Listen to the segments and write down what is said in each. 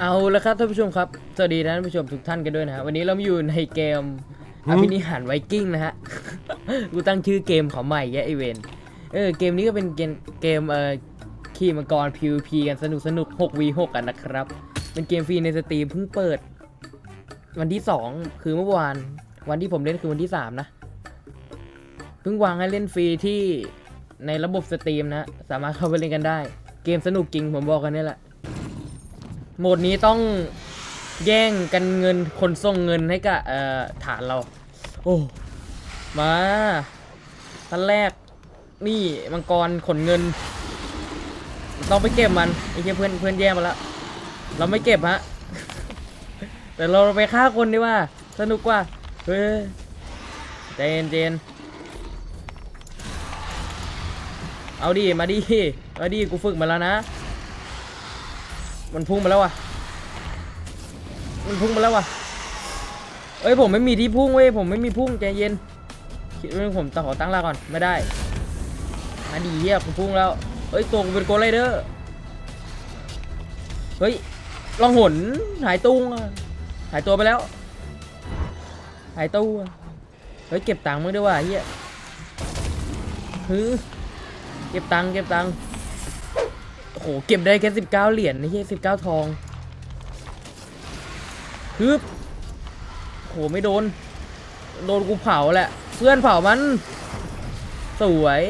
เอาละครับท่านผู้ชมครับ สวัสดีท่านผู้ชมทุกท่านกันด้วยนะฮะวันนี้เรามาอยู่ในเกมอภินิหารไวกิ้งนะฮะ กูตั้งชื่อเกมของใหม่แยะไอเวนเออเกมนี้ก็เป็นเกมเกมเอ่อขี่มังกร PVP กันสนุกสนุก 6v6 กันนะครับ เป็นเกมฟรีในสตรีมเพิ่งเปิด วันที่ 2 คือเมื่อวาน วันที่ผมเล่นคือวันที่ 3 นะ เพิ่งวางให้เล่นฟรีที่ในระบบสตรีมนะ สามารถเข้าไปเล่นกันได้ เกมสนุกจริงผมบอกกันนี่แหละ โหมดนี้ต้องแย่งกันเงินคนส่งเงินให้กับเอ่อฐานเรา โอ้มาท่านแรกนี่มังกรขนเงิน ต้องไปเก็บมันไอ้เพื่อนเพื่อนแย่มาแล้วเราไม่เก็บฮะ แต่เราไปฆ่าคนดีกว่า สนุกกว่า เฮ้ยใจนใจนเอาดิมาดิมาดิกูฝึกมาแล้วนะ มันพุ่งมาแล้วว่ะ มันพุ่งมาแล้วว่ะ เอ้ยผมไม่มีที่พุ่งเว้ยผมไม่มีพุ่งใจเย็น คิดว่าผมต้อขอตั้งลักก่อนไม่ได้มาดีเฮียผมพุ่งแล้วเฮ้ยตัวกูเป็นโกลไรเดอร์เฮ้ยลองหนหายตุ้งหายตัวไปแล้ว หายตู้เฮ้ยเก็บตังค์มึงด้วยว่ะเฮียฮึเก็บตังค์เก็บตังค์ โอ้โหเก็บได้แค่สิบเก้าเหรียญนี่ใช่สิบเก้าทองฮึบโอ้โหไม่โดน โดนกูเผาแหละ เพื่อนเผามัน สวย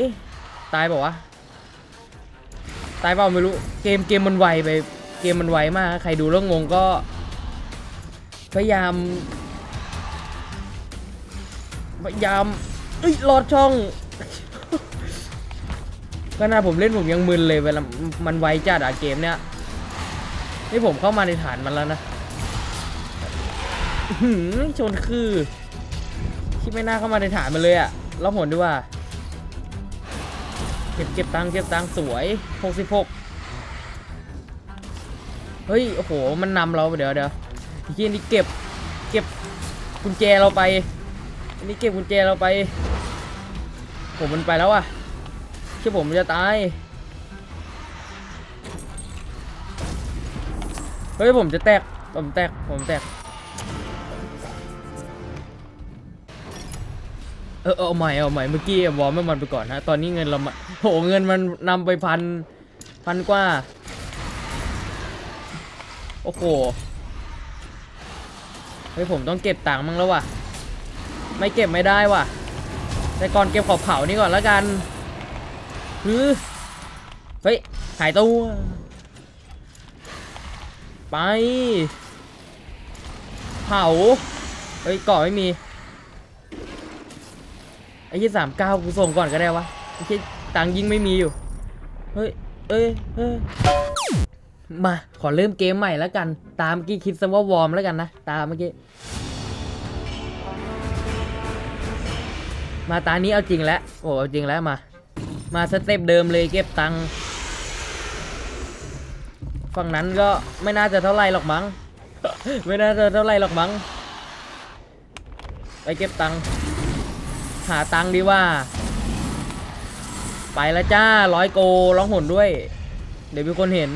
ตายเปล่าวะ ตายเปล่าไม่รู้ เกมเกมมันไวไป เกมมันไวมาก ใครดูแล้วงงก็ พยายาม พยายามเอ้ยลอดช่อง ขนาผมเล่นผมยังมึนเลยเวลามันไวจัดอะเกมเนี้ยนี่ผมเข้ามาในฐานมันแล้วนะหือชนคือที่ไม่น่าเข้ามาในฐานมันเลยอะแล้วผลด้วยว่า เก็บเก็บตังเก็บตังสวย66เฮ้ยโอ้โหมันนำเราเดี๋ยวเดี๋ยวไอ้เหียนี่เก็บเก็บกุญแจเราไปอันนี้เก็บกุญแจเราไปผมมันไปแล้วอะ ชื่อผมจะตาย เฮ้ยผมจะแตก ผมแตก ผมแตก เออเอาใหม่เอาใหม่เมื่อกี้วอร์มให้มันไปก่อนนะตอนนี้เงินเรามาโหเงินมันนำไปพันพันกว่า โอ้โห เฮ้ยผมต้องเก็บตังค์มั้งแล้ววะไม่เก็บไม่ได้ว่ะแต่ก่อนเก็บขอเผานี่ก่อนแล้วกัน เฮ้ยหายตัว ไป เผา เฮ้ยเกาะไม่มี ไอ้ยี่สามเก้ากูส่งก่อนก็ได้วะ ไอ้ที่ตังยิงไม่มีอยู่ เฮ้ย เอ้ยเอ้ยมา ขอเริ่มเกมใหม่แล้วกัน ตามเมื่อกี้คิดซะว่าวอร์มแล้วกันนะ ตามเมื่อกี้ มาตานี้เอาจริงแล้ว โอ้เอาจริงแล้วมา มาสเต็ปเดิมเลยเก็บตังค์ฝั่งนั้นก็ไม่น่าจะเท่าไรหรอกมั้ง ไม่น่าจะเท่าไรหรอกมั้ง ไปเก็บตังค์หาตังค์ดีว่า ไปล้วจ้าร้อยโกร้องหนด้วย เดี๋ยวมีคนเห็น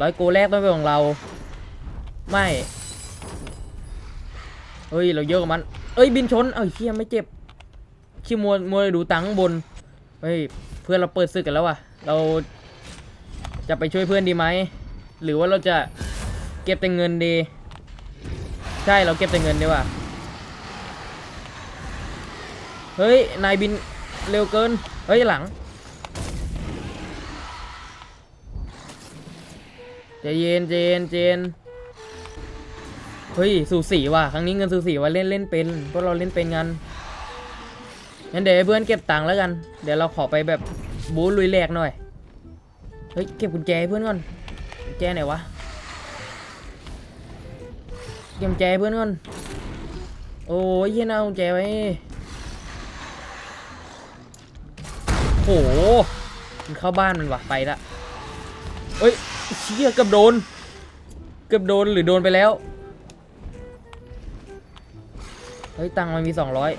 ร้อยโกแรกต้องเป็นของเรา ไม่เฮ้ยเราเยอะกับมัน เอ้ยบินชน เอ้ยเชี่ยไม่เจ็บชิมัวมัวดูตังค์ข้างบน เฮ้ยเพื่อนเราเปิดศึกกันแล้วว่ะ เราจะไปช่วยเพื่อนดีไหม หรือว่าเราจะเก็บแต่เงินดี ใช่เราเก็บแต่เงินดีว่าเฮ้ย นายบินเร็วเกิน เฮ้ยหลังใจเย็นใจนใจนเฮ้ย สูสีว่ะ ครั้งนี้เงินสูสีว่ะ เล่นเล่นเป็น พวกเราเล่นเป็นกัน งั้นเดี๋ยวให้เพื่อนเก็บตังค์แล้วกัน เดี๋ยวเราขอไปแบบบู๊ลุยแหลกหน่อย เฮ้ยเก็บกุญแจให้เพื่อนก่อนกุญแจไหนวะ เก็บกุญแจให้เพื่อนก่อน โอ้ยเฮียน่าเอากุญแจไว้ โหมันเข้าบ้านมันวะไปละเอ้ยเชี่ยเกือบโดน เกือบโดนหรือโดนไปแล้ว เฮ้ยตังค์มันมีสองร้อย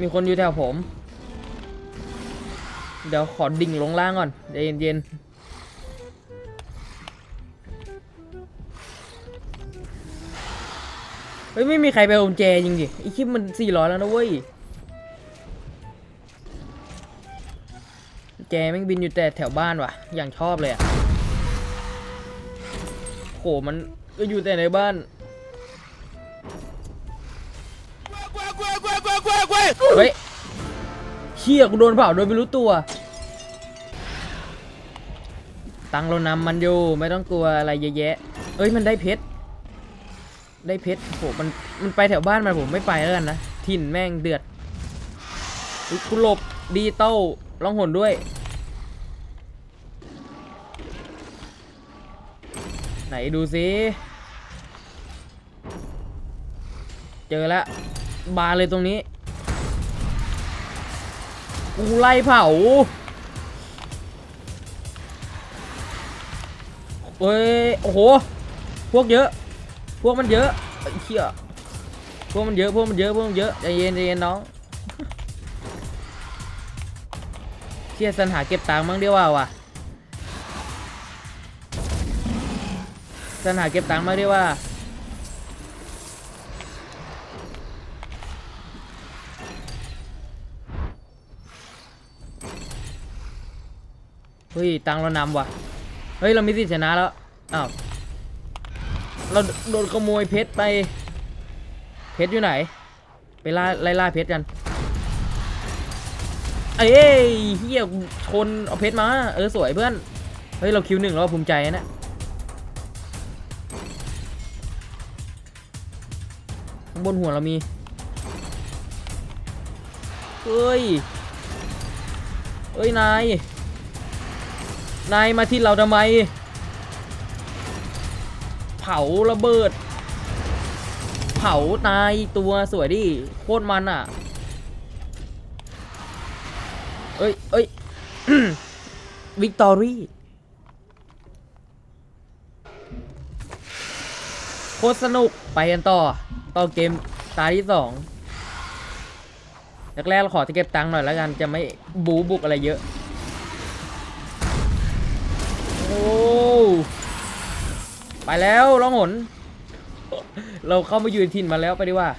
มีคนอยู่แถวผม เดี๋ยวขอดิ่งลงล่างก่อนใจเย็นๆเฮ้ยไม่มีใครไปกุญแจจริงดิไอคลิปมันสี่ร้อยแล้วนะเว้ยแจแม่งบินอยู่แต่แถวบ้านว่ะ อย่างชอบเลยอะโหมันก็อยู่แต่ในบ้าน ชี่ยกูโดนเผาโดยไม่รู้ตัว ตังเรานำมันอยู่ไม่ต้องกลัวอะไรเยอะแยะ เอ้ยมันได้เพชร ได้เพชรโหมันมันไปแถวบ้านมันผมไม่ไปแล้วกันนะ ถิ่นแม่งเดือดอุ๊ยกูหลบดีเต้าล่องหนด้วย ไหนดูสิเจอแล้วบานเลยตรงนี้ กูไล่เผาเฮ้ย โอ้โห พวกเยอะ พวกมันเยอะไอ้เชี่ยพวกมันเยอะ พวกมันเยอะ พวกมันเยอะ ใจเย็นใจเย็นน้องเชี่ยสันหาเก็บตังค์บ้างดีกว่าว่ะสันหาเก็บตังค์บ้างดีกว่า เฮ้ยตังเรานำว่ะ เฮ้ยเรามีสิทธิชนะแล้ว อ้าว เราโดนขโมยเพชรไป เพชรอยู่ไหน ไปล่าไล่ล่าเพชรกัน เอ้ยเฮียชนเอาเพชรมา เออสวยเพื่อน เฮ้ยเราคิวหนึ่งแล้วภูมิใจนะเนี่ยบนหัวเรามี เฮ้ย เฮ้ยนาย นายมาที่เราทำไม เผาระเบิด เผาตายตัวสวยดิโคตรมันอะ เอ้ยเอ้ยวิกตอรี่โคตรสนุกไปกันต่อ ต่อเกมตาที่สองแรกๆเราขอจะเก็บตังค์หน่อยแล้วกันจะไม่บูบุกอะไรเยอะ ไปแล้วร้องหน เราเข้ามาอยู่ในถิ่นมาแล้วไปดีว่า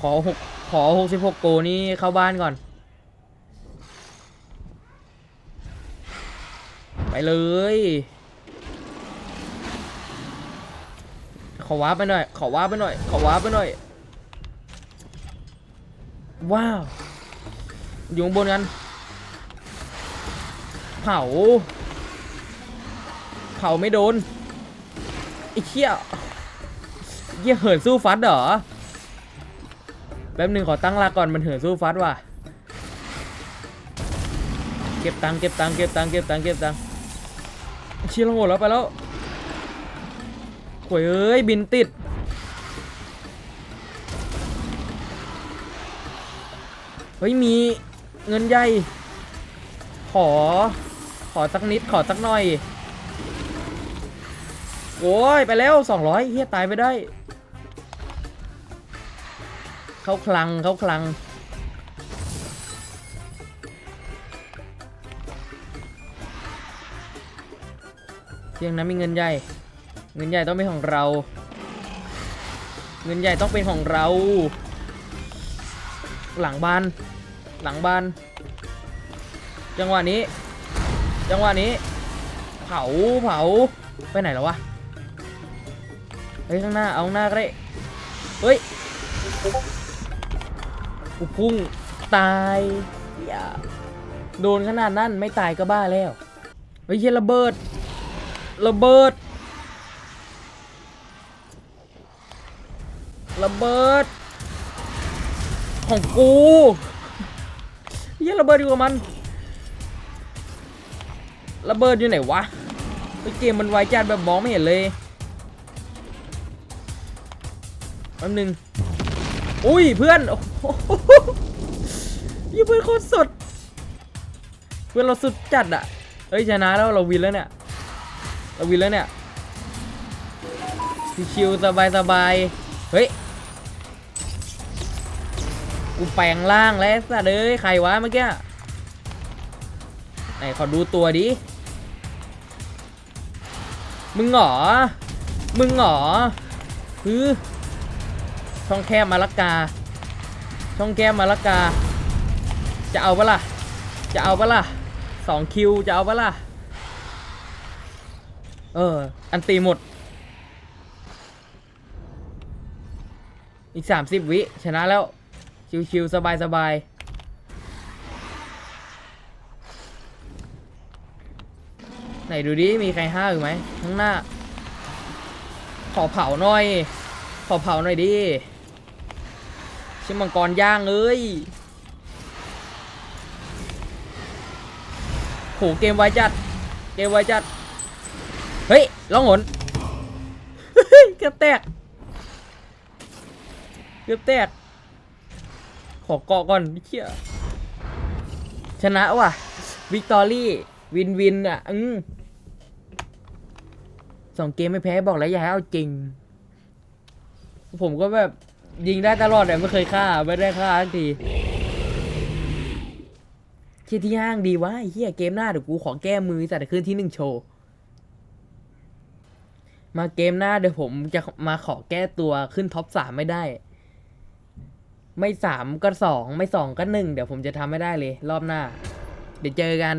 ขอหกขอหกสิบหกโกนี้เข้าบ้านก่อน ไปเลย ขอว้าไปหน่อย ขอว้าไปหน่อย ขอว้าไปหน่อย ว้าว อยู่บนกัน เผา เผาไม่โดนไอ้เหี้ยเหี้ยเหินสู้ฟัดเหรอ แป๊บหนึ่งขอตั้งลักก่อนมันเหินสู้ฟัดว่ะ เก็บตังค์เก็บตังค์เก็บตังค์เก็บตังค์เก็บตังค์เชี่ยเราโหดแล้วไปแล้วโวยเอ้ยบินติด เฮ้ยมีเงินใหญ่ ขอ ขอสักนิดขอสักหน่อย โอ้ย ไปแล้ว200เฮียตายไปได้ เขาคลังเขาคลัง เพียงนั้นมีเงินใหญ่ เงินใหญ่ต้องเป็นของเรา เงินใหญ่ต้องเป็นของเรา หลังบ้าน หลังบ้าน จังหวะนี้ จังหวะนี้ เผาเผาไปไหนแล้ววะเฮ้ยข้างหน้าเอาข้างหน้าก็ได้เฮ้ยกูพุ่งตายอย่าโดนขนาดนั้นไม่ตายก็บ้าแล้วเฮ้ยเหี้ยระเบิดระเบิดระเบิดของกูเฮียระเบิดอยู่กับมัน ระเบิดอยู่ไหนวะไอเกมมันไวจัดแบบมองไม่เห็นเลยแป๊บนึงอุ้ยเพื่อนโอ้โหยี่เพื่อนโคตรสุด เพื่อนเราสุดจัดอะเฮ้ยชนะแล้วเราวินแล้วเนี่ย เราวินแล้วเนี่ยชิวๆสบายเฮ้ย กูแปลงร่างแล้วสัตว์เอ้ย ใครวะเมื่อกี้ ไหนขอดูตัวดิ มึงเหรอ มึงเหรอฮือช่องแคบมาละกา ช่องแคบมาละกา จะเอาปะล่ะ จะเอาปะล่ะสองคิวจะเอาปะล่ะ เออ อันตีหมด อีกสามสิบวิ ชนะแล้ว ชิวๆสบายๆ ไหนดูดิ มีใครห้าอยู่ไหมข้างหน้า ขอเผาหน่อย ขอเผาหน่อยดิชิมังกรย่างเอ้ยโหเกมไวจัด เกมไวจัด เฮ้ยล่องหนเกือบแตก เกือบแตก ขอเกาะก่อนเชี่ยชนะว่ะ วิกตอรี่ วินวินอะ อืมสองเกมไม่แพ้บอกแล้วอย่าให้เอาจริง ผมก็แบบยิงได้ตลอดแต่ไม่เคยฆ่า ไม่ได้ฆ่าสักทีเชี่ยที่ห้างดีวะเฮียเกมหน้าเดี๋ยวกูขอแก้มือแต่ขึ้นที่หนึ่งโชว์ มาเกมหน้าเดี๋ยวผมจะมาขอแก้ตัวขึ้นท็อปสามไม่ได้ ไม่สามก็สองไม่สองก็หนึ่งเดี๋ยวผมจะทำไม่ได้เลย รอบหน้า เดี๋ยวเจอกัน